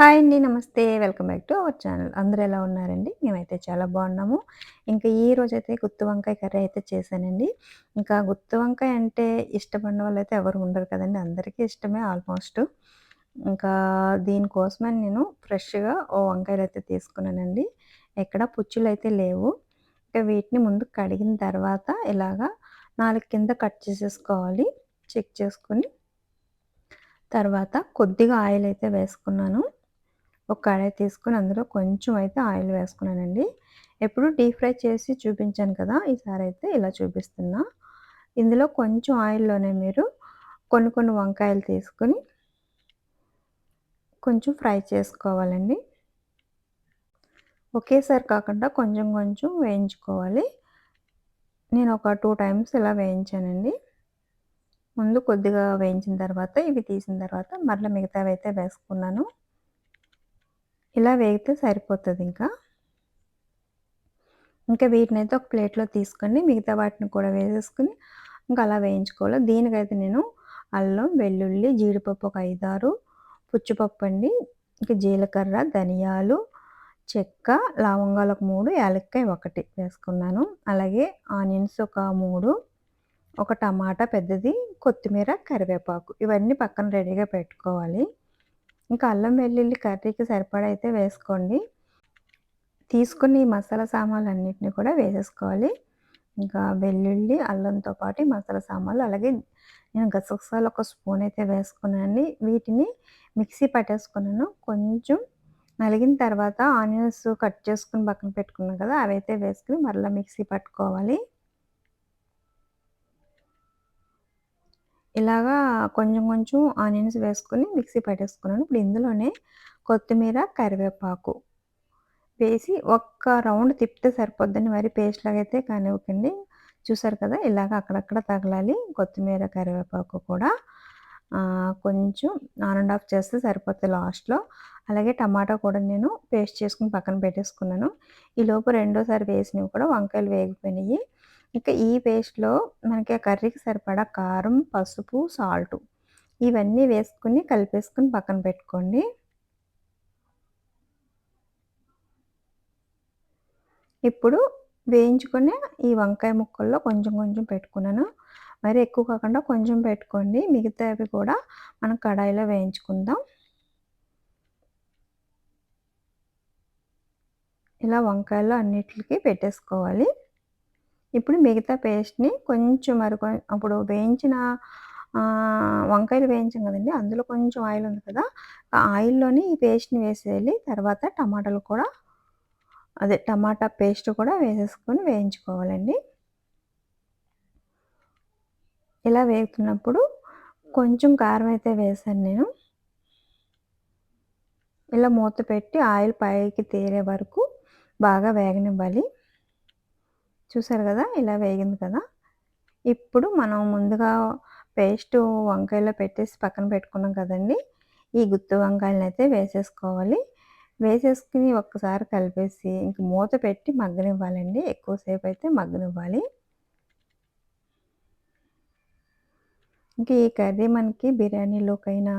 Hi అండి. నమస్తే. Welcome back to our channel. అందరూ ఎలా ఉన్నారండి? మేమైతే చాలా బాగున్నాము. ఇంకా ఈ రోజైతే గుత్తి వంకాయ కర్రీ అయితే చేశానండి. ఇంకా గుత్తి వంకాయ అంటే ఇష్టపడిన వాళ్ళైతే ఎవరు ఉండరు కదండి అందరికీ ఇష్టమే ఆల్మోస్ట్. ఇంకా దీనికోసమని నేను ఫ్రెష్‌గా ఓ వంకాయలు అయితే తీసుకున్నానండి. ఎక్కడ పుచ్చులు అయితే లేవు. ఇంకా వీటిని ముందు కడిగిన తర్వాత ఇలాగా నాలుగు కింద కట్ చేసేసుకోవాలి. చెక్ చేసుకొని తర్వాత కొద్దిగా ఆయిల్ అయితే వేసుకున్నాను. ఒక కడాయి తీసుకొని అందులో కొంచెం అయితే ఆయిల్ వేసుకున్నానండి. ఎప్పుడు డీప్ ఫ్రై చేసి చూపించాను కదా! ఈసారి అయితే ఇలా చూపిస్తున్నా. ఇందులో కొంచెం ఆయిల్‌లోనే మీరు కొన్ని కొన్ని వంకాయలు తీసుకొని కొంచెం ఫ్రై చేసుకోవాలండి. ఒకేసారి కాకుండా కొంచెం కొంచెం వేయించుకోవాలి. నేను ఒక టూ టైమ్స్ ఇలా వేయించానండి. ముందు కొద్దిగా వేయించిన తర్వాత ఇవి తీసిన తర్వాత మరలా అయితే వేసుకున్నాను. ఇలా వేగితే సరిపోతుంది ఇంకా. ఇంకా వీటినైతే ఒక ప్లేట్‌లో తీసుకొని మిగతా వాటిని కూడా వేసేసుకుని ఇంకా అలా వేయించుకోవాలి. దీనికైతే నేను అల్లం, వెల్లుల్లి, జీడిపప్పు ఒక 5, 6 పుచ్చిపప్పు అండి. ఇంకా జీలకర్ర, ధనియాలు, చెక్క, లవంగాలు ఒక మూడు యాలక్కాయ ఒకటి వేసుకున్నాను. అలాగే ఆనియన్స్ ఒక మూడు ఒక టమాటా పెద్దది, కొత్తిమీర, కరివేపాకు ఇవన్నీ పక్కన రెడీగా పెట్టుకోవాలి. ఇంకా అల్లం వెల్లుల్లి కర్రీకి సరిపడా అయితే వేసుకోండి. తీసుకుని ఈ మసాలా సామాన్లన్నిటిని కూడా వేసేసుకోవాలి. ఇంకా వెల్లుల్లి, అల్లంతో పాటు మసాలా సామాన్లు అలాగే నేను గసగసాలు ఒక స్పూన్ అయితే వేసుకున్నాను వీటిని మిక్సీ పట్టేసుకున్నాను. కొంచెం నలిగిన తర్వాత ఆనియన్స్ కట్ చేసుకుని పక్కన పెట్టుకున్నాం కదా! అవైతే వేసుకుని మరలా మిక్సీ పట్టుకోవాలి. ఇలాగా కొంచెం కొంచెం ఆనియన్స్ వేసుకొని మిక్సీ పట్టేసుకున్నాను. ఇప్పుడు ఇందులోనే కొత్తిమీర, కరివేపాకు వేసి ఒక్క రౌండ్ తిప్పితే సరిపోద్దని మరి పేస్ట్ లాగా అయితే కానివ్వకండి. చూసారు కదా! ఇలాగ అక్కడక్కడ తగలాలి కొత్తిమీర, కరివేపాకు కూడా. కొంచెం ఆన్ అండ్ ఆఫ్ చేస్తే సరిపోతుంది లాస్ట్‌లో. అలాగే టమాటా కూడా నేను పేస్ట్ చేసుకుని పక్కన పెట్టేసుకున్నాను. ఈ లోపు రెండోసారి వేసినవి కూడా వంకాయలు వేగిపోయినాయి. ఇంకా ఈ పేస్ట్‌లో మనకి ఆ కర్రీకి సరిపడా కారం, పసుపు, సాల్టు ఇవన్నీ వేసుకొని కలిపేసుకుని పక్కన పెట్టుకోండి. ఇప్పుడు వేయించుకునే ఈ వంకాయ ముక్కల్లో కొంచెం కొంచెం పెట్టుకున్నాను. మరి ఎక్కువ కాకుండా కొంచెం పెట్టుకోండి. మిగతావి కూడా మనం కడాయిలో వేయించుకుందాం. ఇలా వంకాయలు అన్నిటికి పెట్టేసుకోవాలి. ఇప్పుడు మిగతా పేస్ట్‌ని కొంచెం మరి అప్పుడు వేయించిన వంకాయలు వేయించాం కదండి అందులో కొంచెం ఆయిల్ ఉంది కదా! ఆ ఆయిల్‌లోని ఈ పేస్ట్‌ని వేసేయాలి. తర్వాత టమాటాలు కూడా అదే టమాటా పేస్ట్ కూడా వేసేసుకొని వేయించుకోవాలండి. ఇలా వేగుతున్నప్పుడు కొంచెం కారం అయితే వేశాను నేను. ఇలా మూత పెట్టి ఆయిల్ పైకి తేలే వరకు బాగా వేగనివ్వాలి. చూసారు కదా! ఇలా వేగింది కదా! ఇప్పుడు మనం ముందుగా పేస్టు వంకాయలో పెట్టేసి పక్కన పెట్టుకున్నాం కదండీ! ఈ గుత్తి వంకాయలనైతే వేసేసుకోవాలి. వేసేసుకుని ఒక్కసారి కలిపేసి ఇంక మూత పెట్టి మగ్గనివ్వాలండి. ఎక్కువసేపు అయితే మగ్గనివ్వాలి. ఇంకా ఈ కర్రీ మనకి బిర్యానీలోకైనా,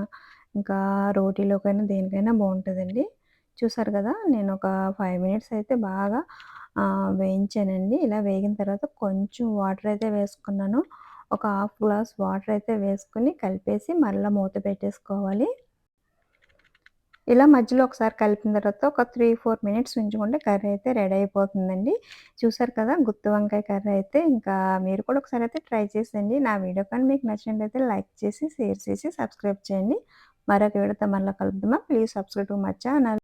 ఇంకా రోటీలోకైనా దేనికైనా బాగుంటుందండి చూసారు కదా! నేను ఒక ఫైవ్ మినిట్స్ అయితే బాగా వేయించానండి. ఇలా వేగిన తర్వాత కొంచెం వాటర్ అయితే వేసుకున్నాను. ఒక హాఫ్ గ్లాస్ వాటర్ అయితే వేసుకుని కలిపేసి మరలా మూత పెట్టేసుకోవాలి. ఇలా మధ్యలో ఒకసారి కలిపిన తర్వాత ఒక 3, 4 మినిట్స్ ఉంచుకుంటే కర్రీ అయితే రెడీ అయిపోతుందండి. చూసారు కదా! గుత్తి వంకాయ కర్రీ అయితే ఇంకా మీరు కూడా ఒకసారి అయితే ట్రై చేసేయండి. నా వీడియో కానీ మీకు నచ్చినట్లయితే లైక్ చేసి, షేర్ చేసి, సబ్స్క్రైబ్ చేయండి. మరొక వీడియోతో మరలా కలుద్దామా! Please subscribe Maccha